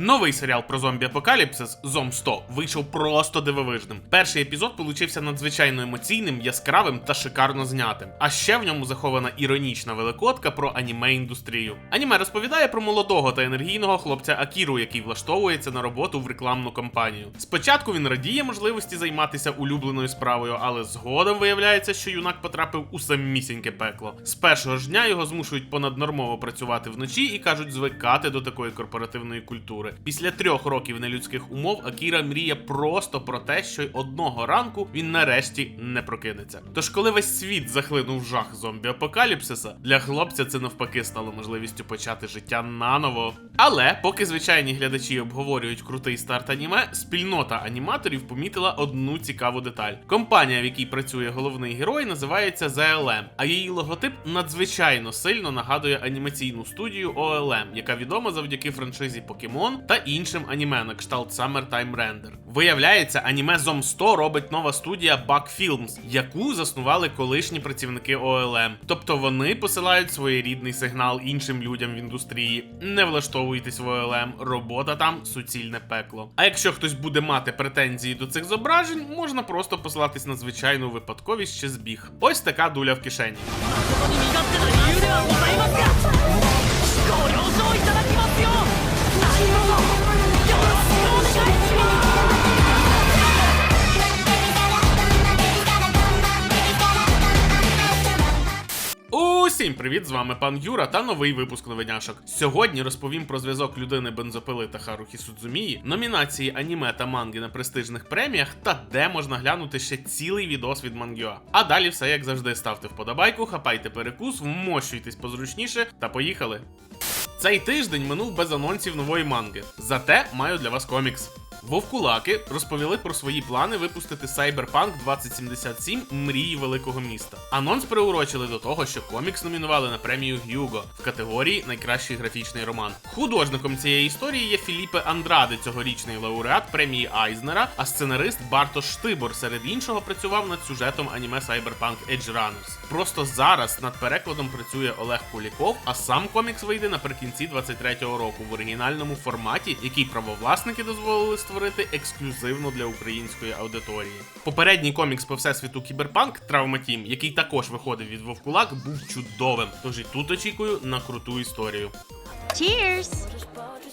Новий серіал про зомбі-апокаліпсис Зом 100 вийшов просто дивовижним. Перший епізод получився надзвичайно емоційним, яскравим та шикарно знятим. А ще в ньому захована іронічна великодка про аніме індустрію. Аніме розповідає про молодого та енергійного хлопця Акіру, який влаштовується на роботу в рекламну кампанію. Спочатку він радіє можливості займатися улюбленою справою, але згодом виявляється, що юнак потрапив у самісіньке пекло. З першого ж дня його змушують понаднормово працювати вночі і кажуть звикати до такої корпоративної культури. Після трьох років нелюдських умов Акіра мріє просто про те, що й одного ранку він нарешті не прокинеться. Тож, коли весь світ захлинув жах зомбі-апокаліпсиса, для хлопця це навпаки стало можливістю почати життя наново. Але поки звичайні глядачі обговорюють крутий старт аніме, спільнота аніматорів помітила одну цікаву деталь. Компанія, в якій працює головний герой, називається ZLM, а її логотип надзвичайно сильно нагадує анімаційну студію OLM, яка відома завдяки франшизі Та іншим аніме на кшталт Summertime Render. Виявляється, аніме Зом 100 робить нова студія Bug Films, яку заснували колишні працівники OLM. Тобто вони посилають своєрідний сигнал іншим людям в індустрії. Не влаштовуйтесь в OLM, робота там суцільне пекло. А якщо хтось буде мати претензії до цих зображень, можна просто посилатись на звичайну випадковість чи збіг. Ось така дуля в кишені. Привіт! З вами пан Юра та новий випуск новиняшок. Сьогодні розповім про зв'язок людини бензопили та Харухі Судзумії, номінації аніме та манги на престижних преміях та де можна глянути ще цілий відос від Мангюа. А далі все як завжди ставте вподобайку, хапайте перекус, вмощуйтесь позручніше та поїхали. Цей тиждень минув без анонсів нової манги. Зате маю для вас комікс. Вовкулаки розповіли про свої плани випустити Cyberpunk 2077 Мрії великого міста. Анонс приурочили до того, що комікс номінували на премію Hugo в категорії Найкращий графічний роман. Художником цієї історії є Філіпе Андраде, цьогорічний лауреат премії Айзнера, а сценарист Бартош Штибор серед іншого працював над сюжетом аніме Cyberpunk Edge Runners. Просто зараз над перекладом працює Олег Куліков, а сам комікс вийде наприкінці 23-го року в оригінальному форматі, який правовласники дозволили створити ексклюзивно для української аудиторії. Попередній комікс по всесвіту Кіберпанк Травматім, який також виходив від Вовкулак, був чудовим. Тож і тут очікую на круту історію. Cheers!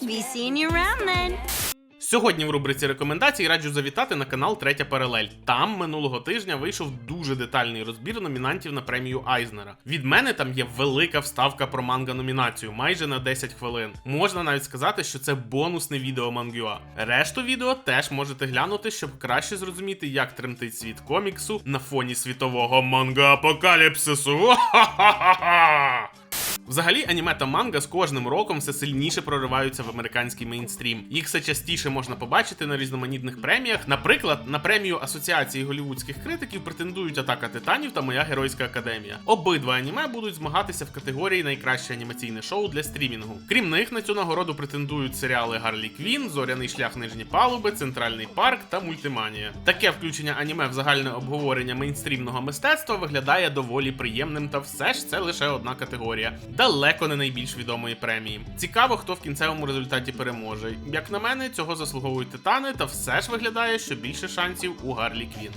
Be seeing you around then. Сьогодні в рубриці рекомендацій раджу завітати на канал Третя Паралель. Там минулого тижня вийшов дуже детальний розбір номінантів на премію Айзнера. Від мене там є велика вставка про манга номінацію, майже на 10 хвилин. Можна навіть сказати, що це бонусне відео мангюа. Решту відео теж можете глянути, щоб краще зрозуміти, як тремтить світ коміксу на фоні світового манга-апокаліпсису. Ха-ха-ха-ха! Взагалі, аніме та манга з кожним роком все сильніше прориваються в американський мейнстрім. Їх все частіше можна побачити на різноманітних преміях. Наприклад, на премію Асоціації голівудських критиків претендують Атака Титанів та Моя Геройська Академія. Обидва аніме будуть змагатися в категорії найкраще анімаційне шоу для стрімінгу. Крім них, на цю нагороду претендують серіали Гарлі Квін, Зоряний шлях нижні палуби, Центральний парк та Мультиманія. Таке включення аніме в загальне обговорення мейнстрімного мистецтва виглядає доволі приємним, та все ж це лише одна категорія. Далеко не найбільш відомої премії. Цікаво, хто в кінцевому результаті переможе. Як на мене, цього заслуговують титани, та все ж виглядає, що більше шансів у Гарлі Квін.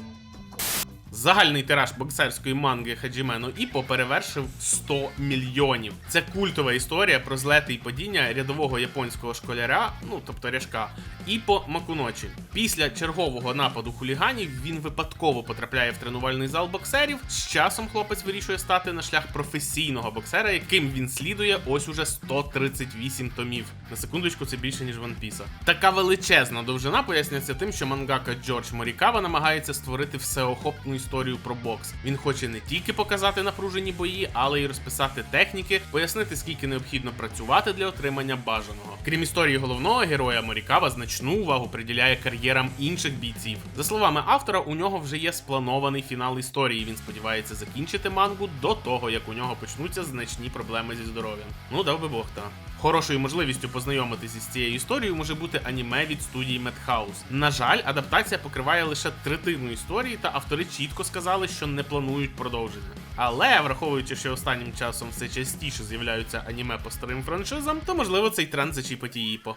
Загальний тираж боксерської манги Хаджімено Іпо перевершив 100 мільйонів. Це культова історія про злети і падіння рядового японського школяря, ну тобто ряжка, Іпо Макуночі. Після чергового нападу хуліганів він випадково потрапляє в тренувальний зал боксерів. З часом хлопець вирішує стати на шлях професійного боксера, яким він слідує ось уже 138 томів. На секундочку, це більше ніж Piece. Така величезна довжина пояснюється тим, що мангака Джордж Морікава намагається створити всеохопну історію про бокс. Він хоче не тільки показати напружені бої, але й розписати техніки, пояснити, скільки необхідно працювати для отримання бажаного. Крім історії головного героя, Морікава значну увагу приділяє кар'єрам інших бійців. За словами автора, у нього вже є спланований фінал історії. Він сподівається закінчити мангу до того, як у нього почнуться значні проблеми зі здоров'ям. Ну дав би Бог та. Хорошою можливістю познайомитися з цією історією може бути аніме від студії Madhouse. На жаль, адаптація покриває лише третину історії, та автори чітко сказали, що не планують продовження. Але враховуючи, що останнім часом все частіше з'являються аніме по старим франшизам, то можливо цей тренд зачіпить і Іпо.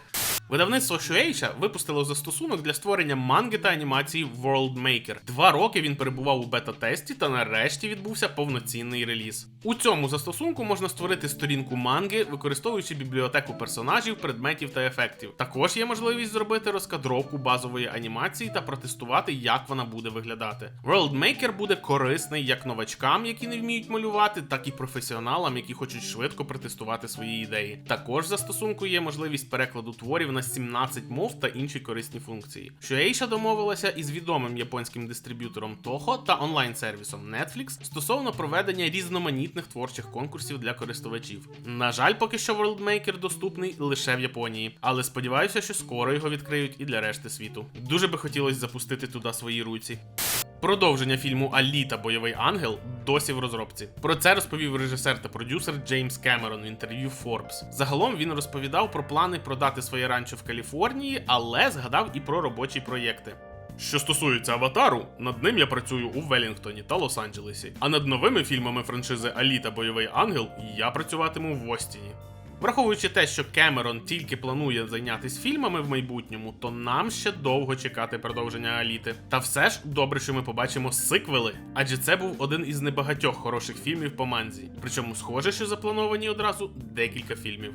Видавництво Shueisha випустило застосунок для створення манги та анімації World Maker. Два роки він перебував у бета-тесті та нарешті відбувся повноцінний реліз. У цьому застосунку можна створити сторінку манги, використовуючи бібліотеку персонажів, предметів та ефектів. Також є можливість зробити розкадровку базової анімації та протестувати, як вона буде виглядати. World Maker буде корисний як новачкам, які не вміють малювати, так і професіоналам, які хочуть швидко протестувати свої ідеї. Також в застосунку є можливість перекладу творів на 17 мов та інші корисні функції. Shueisha домовилася із відомим японським дистриб'ютором Toho та онлайн-сервісом Netflix стосовно проведення різноманітних творчих конкурсів для користувачів. На жаль, поки що WorldMaker доступний лише в Японії, але сподіваюся, що скоро його відкриють і для решти світу. Дуже би хотілося запустити туди свої руці. Продовження фільму Аліта Бойовий ангел досі в розробці. Про це розповів режисер та продюсер Джеймс Кемерон в інтерв'ю Forbes. Загалом він розповідав про плани продати своє ранчо в Каліфорнії, але згадав і про робочі проєкти. Що стосується аватару, над ним я працюю у Велінгтоні та Лос-Анджелесі. А над новими фільмами франшизи Аліта Бойовий ангел я працюватиму в Остіні. Враховуючи те, що Кемерон тільки планує зайнятися фільмами в майбутньому, то нам ще довго чекати продовження Аліти. Та все ж добре, що ми побачимо сиквели, адже це був один із небагатьох хороших фільмів по манзі. Причому схоже, що заплановані одразу декілька фільмів.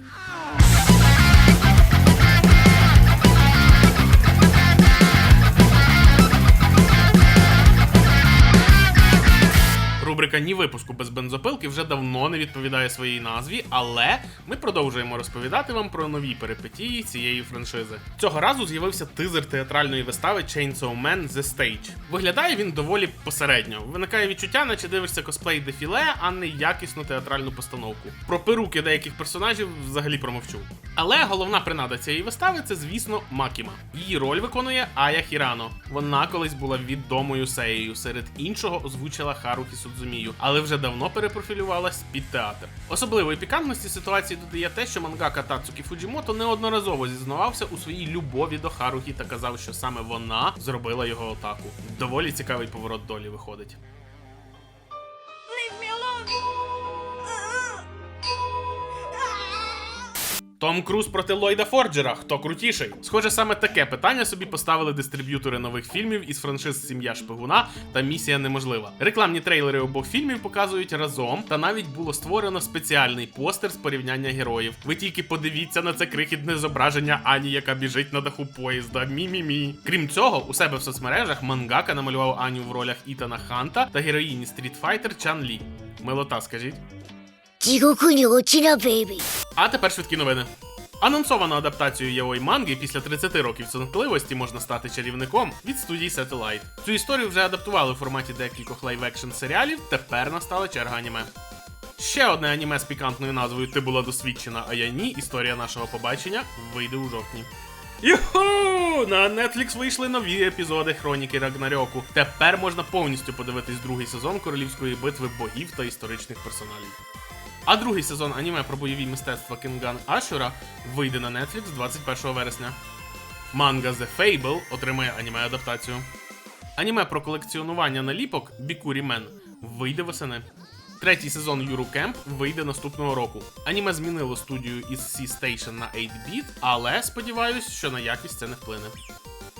Рубрика Ні випуску без бензопилки вже давно не відповідає своїй назві, але ми продовжуємо розповідати вам про нові перипетії цієї франшизи. Цього разу з'явився тизер театральної вистави Chainsaw Man The Stage. Виглядає він доволі посередньо. Виникає відчуття, наче дивишся косплей дефіле, а не якісну театральну постановку. Про перуки деяких персонажів взагалі промовчу. Але головна принада цієї вистави це, звісно, Макіма. Її роль виконує Ая Хірано. Вона колись була відомою сеєю, серед іншого озвучила Харухі Судзумію, але вже давно перепрофілювалась під театр. Особливої пікантності ситуації додає те, що мангака Тацукі Фуджімото неодноразово зізнавався у своїй любові до Харухі та казав, що саме вона зробила його атаку. Доволі цікавий поворот долі виходить. Том Круз проти Ллойда Форджера. Хто крутіший? Схоже, саме таке питання собі поставили дистриб'ютори нових фільмів із франшиз Сім'я Шпигуна та Місія Неможлива. Рекламні трейлери обох фільмів показують разом, та навіть було створено спеціальний постер з порівняння героїв. Ви тільки подивіться на це крихітне зображення Ані, яка біжить на даху поїзда. Мі-мі-мі. Крім цього, у себе в соцмережах мангака намалював Аню в ролях Ітана Ханта та героїні Street Fighter Чан Лі. Милота, скажіть. 地獄に落ちなベイビー А тепер швидкі новини. Анонсовану адаптацію яої манги після 30 років цнотливості можна стати чарівником від студії Satellite. Цю історію вже адаптували в форматі декількох лайв-екшн серіалів, тепер настала черга аніме. Ще одне аніме з пікантною назвою Ти була досвідчена, а я ні. Історія нашого побачення вийде у жовтні. Юху! На Netflix вийшли нові епізоди Хроніки Рагнарьоку. Тепер можна повністю подивитись другий сезон королівської битви богів та історичних персоналів. А другий сезон аніме про бойові мистецтва Кінган Ашура вийде на Netflix 21 вересня. Манга The Fable отримає аніме-адаптацію. Аніме про колекціонування наліпок Бікурі Мен вийде восени. Третій сезон Юру Кемп вийде наступного року. Аніме змінило студію із C Station на 8-bit, але сподіваюсь, що на якість це не вплине.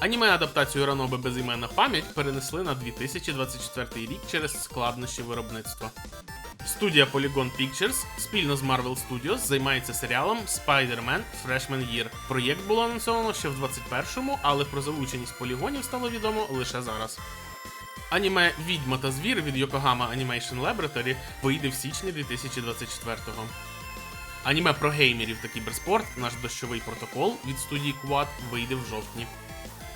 Аніме адаптацію Раноби безіменна пам'ять перенесли на 2024 рік через складнощі виробництва. Студія Polygon Pictures спільно з Marvel Studios займається серіалом Spider-Man Freshman Year. Проєкт було анонсовано ще в 21-му, але про залученість полігонів стало відомо лише зараз. Аніме Відьма та звір від Yokohama Animation Laboratory вийде в січні 2024-го. Аніме про геймерів та кіберспорт Наш дощовий протокол від студії Quad вийде в жовтні.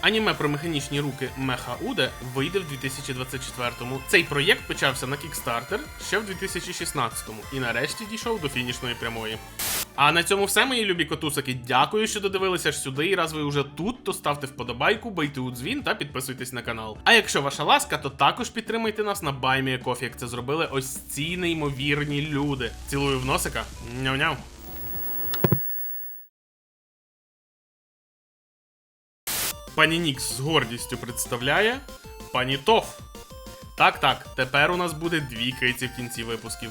Аніме про механічні руки Меха Уде вийде в 2024-му. Цей проєкт почався на Kickstarter ще в 2016-му і нарешті дійшов до фінішної прямої. А на цьому все, мої любі котусики. Дякую, що додивилися аж сюди. І раз ви вже тут, то ставте вподобайку, бийте у дзвін та підписуйтесь на канал. А якщо ваша ласка, то також підтримайте нас на BuyMeACoffee, як це зробили ось ці неймовірні люди. Цілую в носика. Няв-няв. Пані Нікс з гордістю представляє пані Тоф. Так, так, тепер у нас буде дві криці в кінці випусків.